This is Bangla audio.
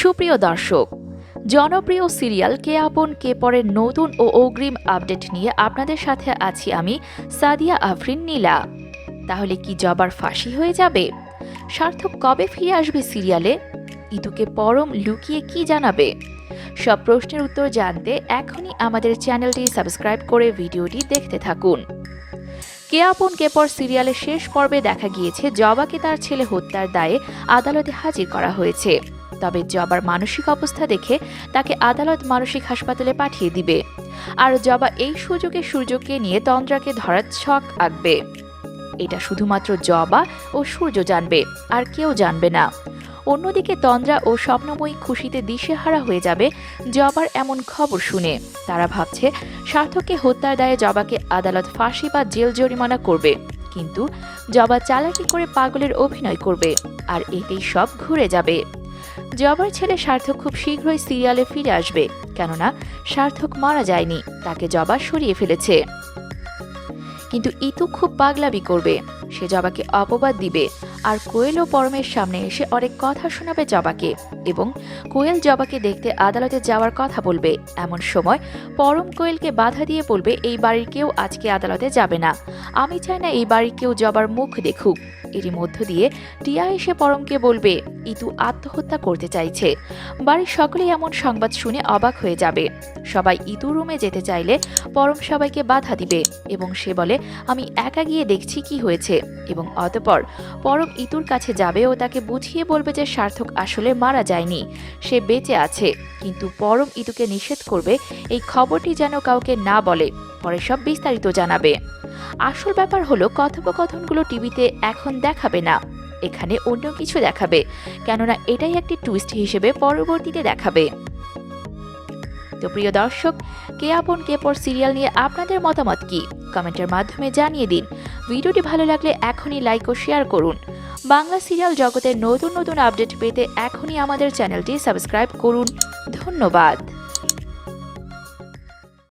প্রিয় দর্শক, জনপ্রিয় সিরিয়াল কে আপন, কে পরের নতুন ও অগ্রিম আপডেট নিয়ে আপনাদের সাথে আছি আমি সাদিয়া আফরিন নীলা। তাহলে কি জবার ফাঁসি হয়ে যাবে? সার্থক কবে ফিরে আসবে সিরিয়ালে? ইতুকে পরম লুকিয়ে কি জানাবে? সব প্রশ্নের উত্তর জানতে এখনই আমাদের চ্যানেলটি সাবস্ক্রাইব করে ভিডিওটি দেখতে থাকুন। কে আপন, কে পর সিরিয়ালের শেষ পর্বে দেখা গিয়েছে জবাকে তার ছেলে হত্যার দায়ে আদালতে হাজির করা হয়েছে। তবে জবার মানসিক অবস্থা দেখে তাকে আদালত মানসিক হাসপাতালে পাঠিয়ে দিবে। আর জবা এই সুযোগে সূর্যকে নিয়ে তন্দ্রাকে ধরার ছক আঁকবে। এটা শুধুমাত্র জবা ও সূর্য জানবে, আর কেউ জানবে না। অন্যদিকে তন্দ্রা ও স্বপ্নময়ী খুশিতে দিশেহারা হয়ে যাবে জবার এমন খবর শুনে। তারা ভাবছে, সার্থককে হত্যার দায়ে জবাকে আদালত ফাঁসি বা জেল জরিমানা করবে। কিন্তু জবা চালাকি করে পাগলের অভিনয় করবে, আর এতেই সব ঘুরে যাবে। জবার ছেলে সার্থক খুব শীঘ্রই সিরিয়ালে ফিরে আসবে, কেননা সার্থক মারা যায়নি, তাকে জবা সরিয়ে ফেলেছে। কিন্তু ইতু খুব পাগলাবি করবে, সে জবাকে অপবাদ দিবে। আর কোয়েল ও পরমের সামনে এসে অনেক কথা শোনাবে জবাকে এবং কোয়েল জবাকে দেখতে আদালতে যাওয়ার কথা বলবে। এমন সময় পরম কোয়েলকে বাধা দিয়ে বলবে, এই বাড়ির কেউ আজকে আদালতে যাবে না। আমি চাই না এই বাড়ির কেউ জবার মুখ দেখুক। এরই মধ্য দিয়ে টিয়া এসে পরমকে বলবে, ইতু আত্মহত্যা করতে চাইছে। বাড়ির সকলেই এমন সংবাদ শুনে অবাক হয়ে যাবে। সবাই ইতু রুমে যেতে চাইলে পরম সবাইকে বাধা দিবে এবং সে বলে, আমি একা গিয়ে দেখছি কি হয়েছে। এবং অতপর পরম ইতুর কাছে যাবে ও তাকে বুঝিয়ে বলবে যে সার্থক আসলে মারা যায়নি। সে বেঁচে আছে। কিন্তু পরম ইতুকে নিষেধ করবে, এই খবরটি যেন কাউকে না বলে। পরে সব বিস্তারিত জানাবে। আসল ব্যাপার হলো, কথোপকথনগুলো টিভিতে এখন দেখাবে না। এখানে অন্য কিছু দেখাবে। কেননা এটাই একটি টুইস্ট হিসেবে পরবর্তীতে দেখাবে। তো প্রিয় দর্শক, কে আপন কে পর সিরিয়াল নিয়ে আপনাদের মতামত কি? কমেন্টের মাধ্যমে জানিয়ে দিন। ভিডিওটি ভালো লাগলে এখনই লাইক ও শেয়ার করুন। বাংলা সিরিয়াল জগতের নতুন নতুন আপডেট পেতে এখনই আমাদের চ্যানেলটি সাবস্ক্রাইব করুন। ধন্যবাদ।